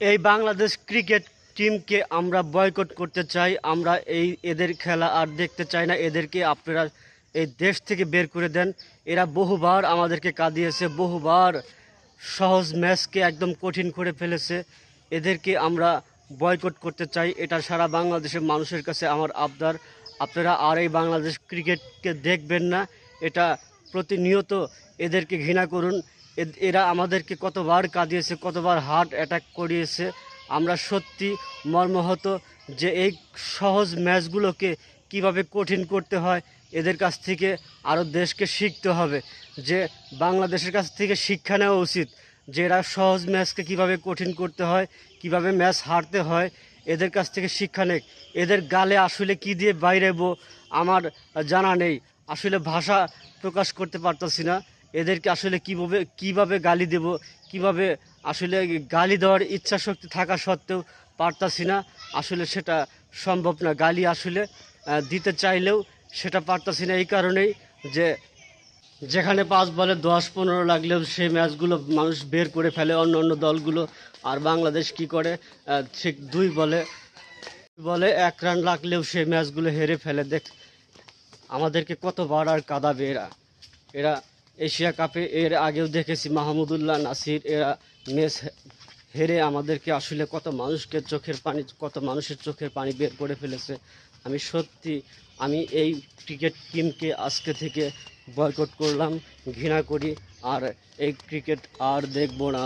এই বাংলাদেশ ক্রিকেট টিমকে আমরা বয়কট করতে চাই, আমরা এই এদের খেলা আর দেখতে চাই না, এদেরকে আপনারা এই দেশ থেকে বের করে দেন। এরা বহুবার আমাদেরকে কাঁদিয়েছে, বহুবার সহজ ম্যাচকে একদম কঠিন করে ফেলেছে। এদেরকে আমরা বয়কট করতে চাই, এটা সারা বাংলাদেশের মানুষের কাছে আমার আবদার। আপনারা আর এই বাংলাদেশ ক্রিকেটকে দেখবেন না, এটা প্রতিনিয়ত এদেরকে ঘৃণা করুন। এরা আমাদেরকে কতবার কাঁদিয়েছে, কতবার হার্ট অ্যাটাক করিয়েছে। আমরা সত্যি মর্মাহত যে এই সহজ ম্যাচগুলোকে কীভাবে কঠিন করতে হয়, এদের কাছ থেকে আরও দেশকে শিখতে হবে। যে বাংলাদেশের কাছ থেকে শিক্ষা নেওয়া উচিত, যে এরা সহজ ম্যাচকে কীভাবে কঠিন করতে হয়, কীভাবে ম্যাচ হারতে হয়, এদের কাছ থেকে শিক্ষা নেক। এদের গালে আসলে কি দিয়ে বাইরেবো, আমার জানা নেই। আসলে ভাষা প্রকাশ করতে পারতাছি না। এদেরকে আসলে কীভাবে কীভাবে গালি দেব, কীভাবে আসলে গালি দেওয়ার ইচ্ছা শক্তি থাকা সত্ত্বেও পারতাছি না, আসলে সেটা সম্ভব না। গালি আসলে দিতে চাইলেও সেটা পারতাছি না। এই কারণেই যে যেখানে পাঁচ বলে দশ পনেরো লাগলেও সেই ম্যাচগুলো মানুষ বের করে ফেলে অন্য অন্য দলগুলো। আর বাংলাদেশ কি করে? ঠিক দুই বলে বলে এক রান লাগলেও সেই ম্যাচগুলো হেরে ফেলে। দেখ, আমাদেরকে কতবার আর কাঁদাবে এরা। এরা এশিয়া কাপে এর আগেও দেখেছি মাহমুদুল্লাহ নাসির, এরা মেস হেরে আমাদেরকে আসলে কত মানুষকে চোখের পানি, কত মানুষের চোখের পানি বের করে ফেলেছে। আমি সত্যি, আমি এই ক্রিকেট টিমকে আজকে থেকে বয়কট করলাম, ঘৃণা করি, আর এই ক্রিকেট আর দেখব না।